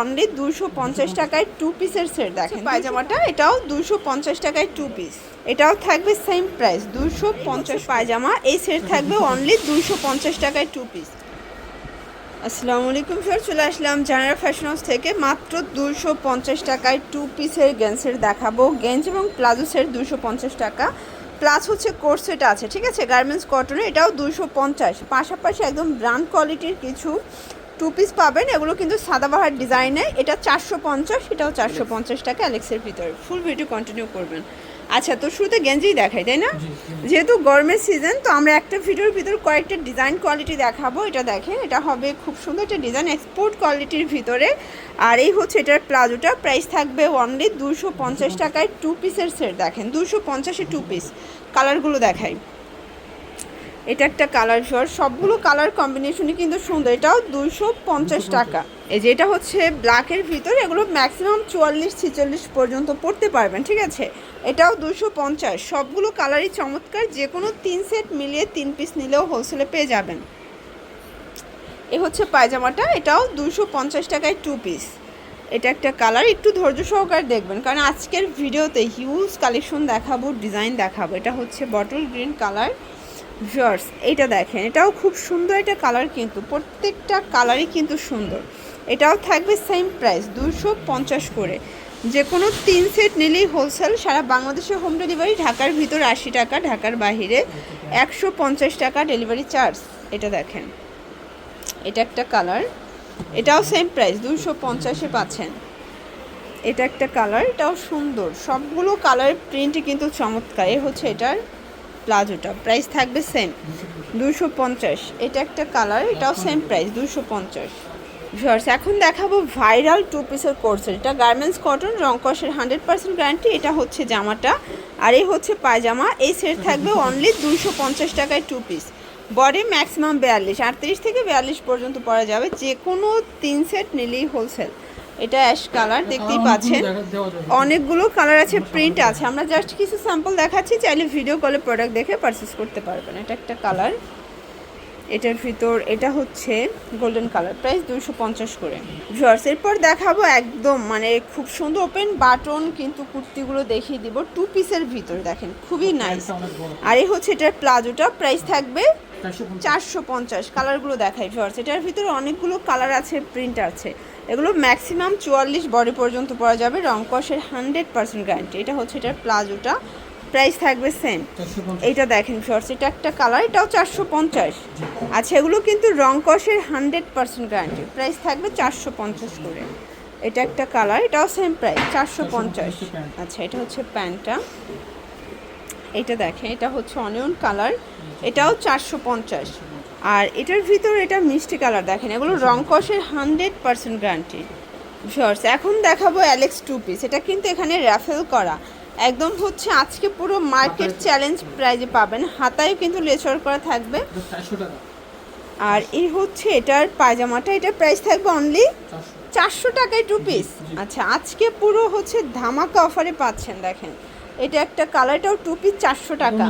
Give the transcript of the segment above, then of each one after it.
Only দুশো পঞ্চাশ টাকায় টু পিসের সেট দেখেন। পায়জামাটা? এটাও দুশো পঞ্চাশ টাকায় টু পিস এটাও থাকবে সেম প্রাইস দুশো পঞ্চাশ পায়জামা। এই সেট থাকবে অনলি দুশো পঞ্চাশ টাকায় টু পিস আসসালামু আলাইকুম স্যার চলে আসলাম জানারা ফ্যাশন হাউস থেকে। মাত্র দুশো পঞ্চাশ টাকায় টু পিসের গেঞ্জের দেখাবো। গেঞ্জ এবং প্লাজো সেট দুশো পঞ্চাশ টাকা। প্লাস হচ্ছে কোর্স সেট আছে ঠিক আছে? গার্মেন্টস কটনে এটাও দুশো পঞ্চাশ। পাশাপাশি একদম ব্র্যান্ড কোয়ালিটির কিছু টু পিস পাবেন এগুলো কিন্তু সাদাবাহার ডিজাইনে এটা চারশো পঞ্চাশ এটাও চারশো পঞ্চাশ টাকা অ্যালেক্সের ভিতরে। ফুল ভিডিও কন্টিনিউ করবেন। আচ্ছা তো শুরুতে গেঞ্জিই দেখাই তাই না? যেহেতু গরমের সিজন তো আমরা একটা ভিডিওর ভিতর কয়েকটা ডিজাইন কোয়ালিটি দেখাবো এটা দেখেন। এটা হবে খুব সুন্দর একটা ডিজাইন এক্সপোর্ট কোয়ালিটির ভিতরে। আর এই হচ্ছে এটার প্লাজোটা প্রাইস থাকবে অনলি দুশো পঞ্চাশ টাকায় টু পিসের সেট দেখেন। দুশো পঞ্চাশে টু পিস কালারগুলো দেখাই। এটা একটা কালার শর সবগুলো কালার কম্বিনেশনই কিন্তু সুন্দর। এটাও দুশো পঞ্চাশ টাকা। এই যে এটা হচ্ছে ব্ল্যাকের ভিতরে এগুলো ম্যাক্সিমাম চুয়াল্লিশ ছিচল্লিশ পর্যন্ত পড়তে পারবেন ঠিক আছে? এটাও দুশো পঞ্চাশ। সবগুলো কালারই চমৎকার। যে কোনো তিন সেট মিলিয়ে তিন পিস নিলেও হোলসেলে পেয়ে যাবেন। এ হচ্ছে পায়জামাটা এটাও দুশো পঞ্চাশ টাকায় টু পিস এটা একটা কালার একটু ধৈর্য সহকারে দেখবেন কারণ আজকের ভিডিওতে হিউজ কালেকশন দেখাবো ডিজাইন দেখাবো। এটা হচ্ছে বটল গ্রিন কালার ভিউয়ার্স এইটা দেখেন, এটাও খুব সুন্দর এটা কালার কিন্তু, প্রত্যেকটা কালারই কিন্তু সুন্দর। এটাও থাকবে সেম প্রাইস দুশো পঞ্চাশ করে। যে কোনো তিন সেট নিলেই হোলসেল সারা বাংলাদেশে হোম ডেলিভারি ঢাকার ভিতর আশি টাকা, ঢাকার বাহিরে একশো পঞ্চাশ টাকা ডেলিভারি চার্জ এটা দেখেন। এটা একটা কালার এটাও সেম প্রাইস দুশো পঞ্চাশে পাচ্ছেন। এটা একটা কালার এটাও সুন্দর, সবগুলো কালার প্রিন্টই কিন্তু চমৎকার। এ হচ্ছে এটার প্লাজোটা। প্রাইস থাকবে সেম দুশো পঞ্চাশ। এটা একটা কালার এটাও সেম প্রাইস দুশো পঞ্চাশ। ভিউয়ার্স এখন দেখাবো ভাইরাল টু পিসের কোর্সের এটা গার্মেন্টস কটন রংকসের হান্ড্রেড পার্সেন্ট গ্যারান্টি এটা হচ্ছে জামাটা। আর এই হচ্ছে পায়জামা। এই সেট থাকবে অনলি দুশো পঞ্চাশ টাকায় টু পিস বডি ম্যাক্সিমাম বিয়াল্লিশ। আটত্রিশ থেকে বিয়াল্লিশ পর্যন্ত পরা যাবে। যে কোনো তিন সেট নিলেই হোলসেল এটা অ্যাশ কালার দেখতেই পাচ্ছেন। অনেকগুলো কালার আছে প্রিন্ট আছে। আমরা জাস্ট কিছু স্যাম্পল দেখাচ্ছি চাইলে ভিডিও কলে প্রোডাক্ট দেখে পারচেস করতে পারবেন। এটা একটা কালার। এটার ভিতর এটা হচ্ছে গোল্ডেন কালার প্রাইস দুশো পঞ্চাশ করে। ভিউয়ার্স এরপর দেখাবো একদম মানে খুব সুন্দর ওপেন বাটন কিন্তু কুর্তিগুলো দেখিয়ে দিব। টু পিসের ভিতর দেখেন খুবই নাইস আর এই হচ্ছে এটার প্লাজোটা। প্রাইস থাকবে চারশো পঞ্চাশ। কালারগুলো দেখাই ভিউয়ার্স এটার ভিতরে অনেকগুলো কালার আছে প্রিন্ট আছে। এগুলো ম্যাক্সিমাম চুয়াল্লিশ বডি পর্যন্ত পরা যাবে রংকসের হান্ড্রেড পার্সেন্ট গ্যারান্টি এটা হচ্ছে এটার প্লাজোটা। প্রাইস থাকবে সেম এইটা দেখেন শর্টস এটা একটা কালার এটাও চারশো পঞ্চাশ। আচ্ছা এগুলো কিন্তু রংকসের হান্ড্রেড পার্সেন্ট গ্যারান্টি প্রাইস থাকবে চারশো পঞ্চাশ করে। এটা একটা কালার এটাও সেম প্রাইস চারশো পঞ্চাশ। আচ্ছা এটা হচ্ছে প্যান্টটা এটা দেখেন এটা হচ্ছে অনিয়ন কালার এটাও চারশো পঞ্চাশ। আর এটার ভিতর এটা মিষ্টি কালার দেখেন এগুলো রং কষের হান্ড্রেড পার্সেন্ট গ্যারান্টি। শর্টস এখন দেখাবো অ্যালেক্স টু পিস এটা কিন্তু এখানে র্যাফেল করা। একদম হচ্ছে আজকে পুরো মার্কেট চ্যালেঞ্জ প্রাইজে পাবেন। হাতায় কিন্তু লেচর করা থাকবে। আর এই হচ্ছে এটার পায়জামাটা এটার প্রাইস থাকবে অনলি চারশো। টাকায় টু পিস আচ্ছা আজকে পুরো হচ্ছে ধামাকা অফারে পাচ্ছেন দেখেন। এটা একটা কালারটাও টু পিস চারশো টাকা।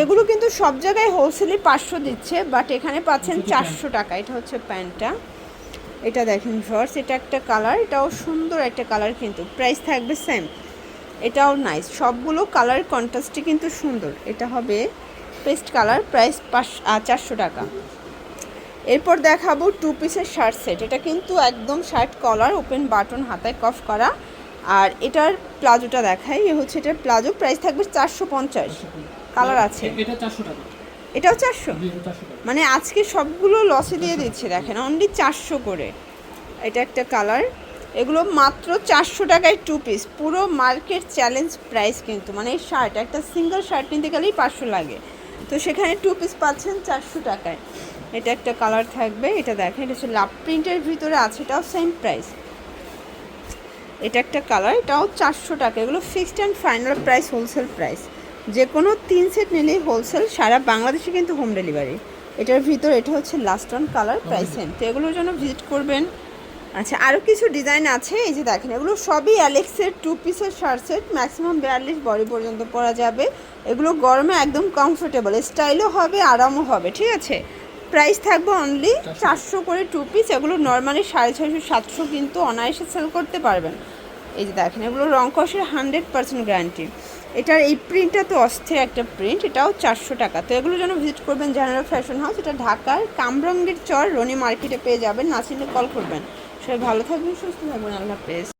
এগুলো কিন্তু সব জায়গায় হোলসেলে পাঁচশো দিচ্ছে বাট এখানে পাচ্ছেন চারশো টাকা। এটা হচ্ছে প্যান্টটা। এটা দেখেন শর্টস এটা একটা কালার এটাও সুন্দর একটা কালার কিন্তু। প্রাইস থাকবে সেম এটাও নাইস সবগুলো কালার কন্ট্রাস্টই কিন্তু সুন্দর। এটা হবে পেস্ট কালার প্রাইস পাঁচ চারশো টাকা। এরপর দেখাবো টু পিসের শার্ট সেট এটা কিন্তু একদম শার্ট কলার ওপেন বাটন হাতায় কফ করা। আর এটার প্লাজোটা দেখাই এ হচ্ছে এটার প্লাজো প্রাইস থাকবে চারশো পঞ্চাশ। কালার আছে। এটা চারশো টাকা এটাও চারশো? মানে আজকে সবগুলো লসে দিয়ে দিচ্ছে দেখেন অনলি চারশো করে। এটা একটা কালার এগুলো মাত্র চারশো টাকায় টু পিস পুরো মার্কেট চ্যালেঞ্জ প্রাইস কিন্তু মানে এই শার্ট একটা সিঙ্গেল শার্ট নিতে গেলেই পাঁচশো লাগে। তো সেখানে টু পিস পাচ্ছেন চারশো টাকায়। এটা একটা কালার থাকবে এটা দেখেন এটা হচ্ছে লাভ প্রিন্টের ভিতরে আছে এটাও সেম প্রাইস এটা একটা কালার এটাও চারশো টাকা। এগুলো fixed and final price wholesale price যে কোনো তিন সেট নিলেই হোলসেল সারা বাংলাদেশে কিন্তু হোম ডেলিভারি এটার ভিতর এটা হচ্ছে last on colour price same তো এগুলোর জন্য ভিজিট করবেন। আচ্ছা আরও কিছু ডিজাইন আছে এই যে দেখেন এগুলো সবই অ্যালেক্সের টু পিসের শার্ট সেট ম্যাক্সিমাম বিয়াল্লিশ বডি পর্যন্ত পরা যাবে। এগুলো গরমে একদম কমফোর্টেবল স্টাইলও হবে আরামও হবে ঠিক আছে? প্রাইস থাকবে অনলি চারশো করে টু পিস এগুলো নর্মালি সাড়ে ছয়শো, সাতশো কিন্তু অনায়াসে সেল করতে পারবেন। এই যে দেখেন, এগুলো রং কষের হান্ড্রেড পার্সেন্ট গ্যারান্টি এটার এই প্রিন্টটা তো অস্থির একটা প্রিন্ট এটাও চারশো টাকা। তো এগুলো যেন ভিজিট করবেন জেনারেল ফ্যাশন হাউস এটা ঢাকার কামরঙ্গের চর, রনি মার্কেটে পেয়ে যাবেন, না চিনলে কল করবেন। সবাই ভালো থাকবেন, সুস্থ থাকবেন, আল্লাহ হাফেজ।